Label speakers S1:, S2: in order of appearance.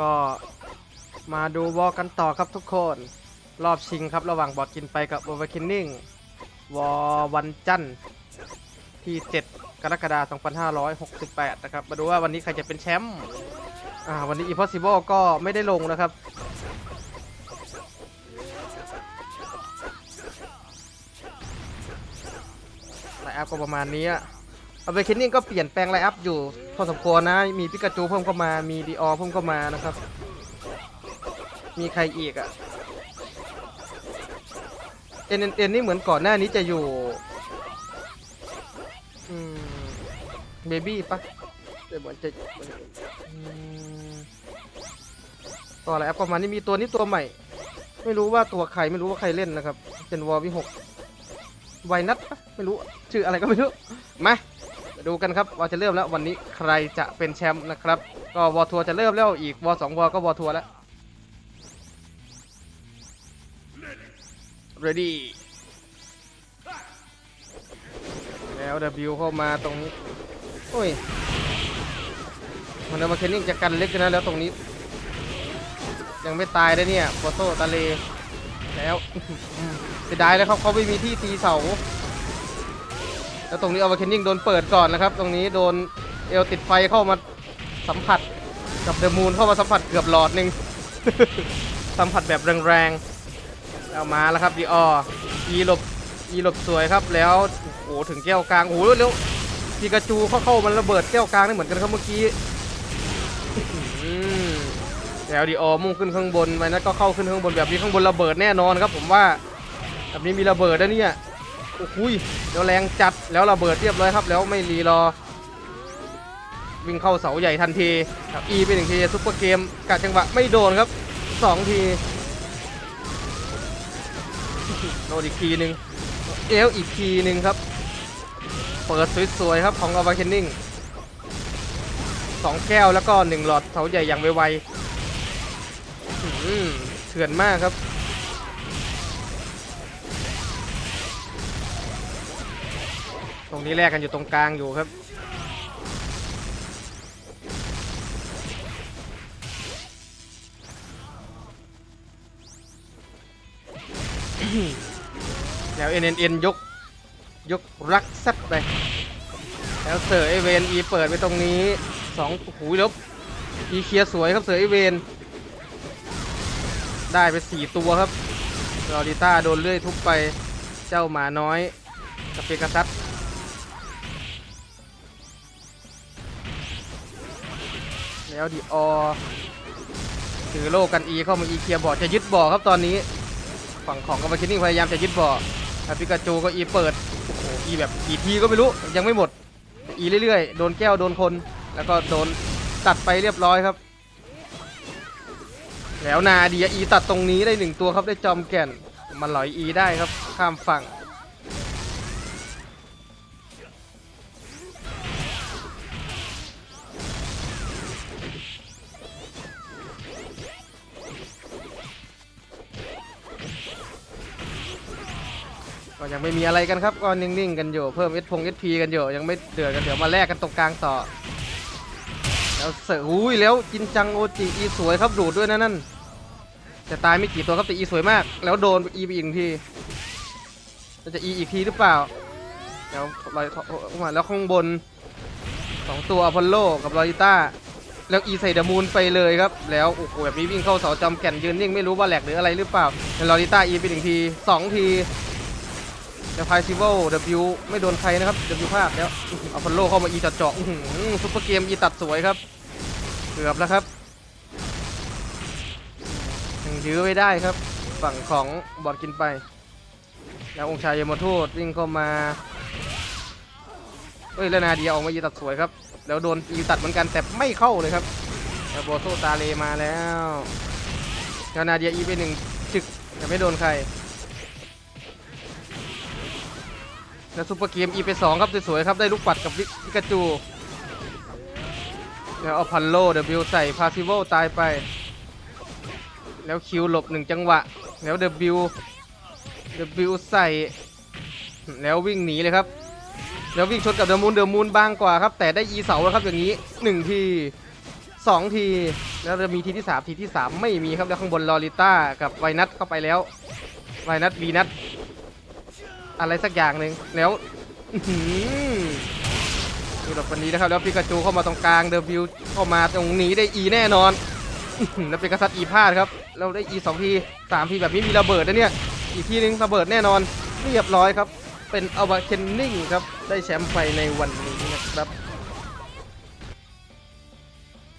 S1: ก็มาดูวอลกันต่อครับทุกคน รอบชิงครับระหว่างบอดกินไปกับ o v e r k i n n i n g วอวันจันทร์ที่ 7 กรกฎาคม2568 นะครับ มาดูว่าวันนี้ใครจะเป็นแชมป์อ่าวันนี้ Impossible ก็ไม่ได้ลงนะครับ ไลน์อัพก็ประมาณนี้ เอาไปคินนิ่งก็เปลี่ยนแปลงไลอัพอยู่พอสมควรนะ มีปิกาจูเพิ่มเข้ามา มีดีออเพิ่มเข้ามานะครับ มีใครอีกอะเอ็นเอ็นนี่เหมือนก่อนหน้านี้จะอยู่อืมเบบี้ปะแต่เหมือนจะต่อไลอัพประมาณนี้มีตัวนี้ตัวใหม่ ไม่รู้ว่าตัวใครไม่รู้ว่าใครเล่นนะครับ เป็นวอลวิหกไวนัทปะไม่รู้ ชื่ออะไรก็ไม่รู้ มา ดูกันครับว่าจะเริ่มแล้ววันนี้ใครจะเป็นแชมป์นะครับ ก็วอทัวร์จะเริ่มแล้วอีกวอสองวอก็วอทัวร์แล้ว ready แล้ว W เข้ามาตรงนี้โอ้ยมันเอามาเคนนิ่งจะกันเล็กนะแล้วตรงนี้ ยังไม่ตายเลยเนี่ยโฟโต้ตาเลแล้วเสียดายแล้วครับเขาไม่มีที่ตีเสา แล้วตรงนี้เอวาเคนนิ่งโดนเปิดก่อนนะครับ ตรงนี้โดนเอลติดไฟเข้ามาสัมผัสกับเดอะมูนเข้ามาสัมผัสเกือบหลอดหนึ่งสัมผัสแบบแรงๆเอามาแล้วครับดีอออีหลบอีหลบสวยครับแล้วโอ้โหถึงแก้วกลางโอ้โหแล้วพีกาจูเข้าเข้ามันระเบิดแก้วกลางนี่เหมือนกันครับเมื่อกี้แล้วดีออมุ่งขึ้นข้างบนไปนะก็เข้าขึ้นข้างบนแบบนี้ข้างบนระเบิดแน่นอนครับ ผมว่าแบบนี้มีระเบิดนะเนี่ย โอ้โหยแล้วแรงจัดแล้วระเบิดเรียบร้อยครับ แล้วไม่รีรอ วิ่งเข้าเสาใหญ่ทันทีครับอีไปหนึ่งทีซุปเปอร์เกมกัดจังหวะไม่โดนครับสองทีโดนอีกทีหนึ่งเอลอีกทีหนึ่งครับ เปิดสวยๆครับของอ v าเคนนิ่งสองแก้วแล้วก็หนึ่งหลอดเสาใหญ่อย่างไวๆเถื่อนมากครับ ตรงนี้แลกกันอยู่ตรงกลางอยู่ครับแล้ว NNN ยก ยกรักแซัดไป แล้วเสือไอเวนอีเปิดไปตรงนี้สองหูยลบอีเคลียสวยครับเสือไอเวนได้ไปสี่ตัวครับลอริต้าโดนเลื่อยทุบไป เจ้าหมาน้อยกับเปกาซัส แล้วดีอถือโลกันอีเข้ามาอีเคลียร์บอร์ดจะยึดบอร์ดครับตอนนี้ ฝั่งของกัมพูชินิ่งพยายามจะยึดบอร์ดแต่ปิกาจูก็อีเปิดโอ้โหอีแบบกี่ทีก็ไม่รู้ยังไม่หมด อีเรื่อยๆ โดนแก้วโดนคน แล้วก็โดนตัดไปเรียบร้อยครับ แล้วนาเดียอีตัดตรงนี้ได้หนึ่งตัวครับได้จอมแก่นมาหลอยอีได้ครับข้ามฝั่ง ก็ยังไม่มีอะไรกันครับก็นิ่งๆกันอยู่เพิ่มเอสพงเอสพีกันอยู่ยังไม่เดือดกันเดี๋ยวมาแลกกันตรงกลางต่อแล้วเสืออุ้ยแล้วจินจังโอจิอีสวยครับดูดด้วยนะนั่นแต่ตายไม่กี่ตัวครับแต่อีสวยมาก แล้วโดนอีไปอีกทีจะอีอีกทีหรือเปล่าแล้วลอยมาแล้วข้างบนสองตัวอพอลโลกับลอริต้าแล้วอีใส่ดอะมูนไปเลยครับ แล้วโอ้โหแบบนี้วิ่งเข้าเสาจำแก่นยืนนิ่งไม่รู้ว่าแหลกหรืออะไรหรือเปล่าแล้วลอริต้าอีไปหนึ่งทีสองที แล้วไพซิเวลเดบิวไม่โดนใครนะครับเดบิวพลาดแล้วเอาพอลโลเข้ามาอีจัดเจาะซุปเปอร์เกมอีตัดสวยครับ เกือบแล้วครับยังยื้อไม่ได้ครับ ฝั่งของบอดกินไป แล้วองค์ชายยมทูตวิ่งเข้ามาเอ้ยแล้วนาเดียออกมายีตัดสวยครับ แล้วโดนยีตัดเหมือนกันแต่ไม่เข้าเลยครับแล้วโบโซตาเลมาแล้วแล้วนาเดียอีไปหนึ่งจึกแต่ไม่โดนใคร แล้วซุปเปอร์เกมอีไปสองครับสวยๆครับได้ลูกปัดกับพิกาจูแล้วเอาพันโลเดบิวใส่พาซิโวตายไป แล้วคิวหลบหนึ่งจังหวะ แล้วเดบิวเดบิวใส่ แล้ววิ่งหนีเลยครับ แล้ววิ่งชนกับเดอมูนเดอมูนบางกว่าครับ แต่ได้อีเสาแล้วครับอย่างนี้หนึ่งทีสองที แล้วจะมีทีที่สามทีที่สามไม่มีครับแล้วข้างบนลอริต้ากับไวนัทเข้าไปแล้วไวนัทวีนัท อะไรสักอย่างหนึ่งแล้วดูแบบวันนี้นะครับ แล้วปิกาจูเข้ามาตรงกลางเดอะวิวเข้ามาตรงนี้ได้อีแน่นอน แล้วเป็นกษัตริย์อีพลาดครับเราได้อีสองทีสามทีแบบนี้มีระเบิดนะเนี่ย อีกทีนึงระเบิดแน่นอนเรียบร้อยครับ เป็นอวาเคนนิ่งครับ ได้แชมป์ไปในวันนี้นะครับ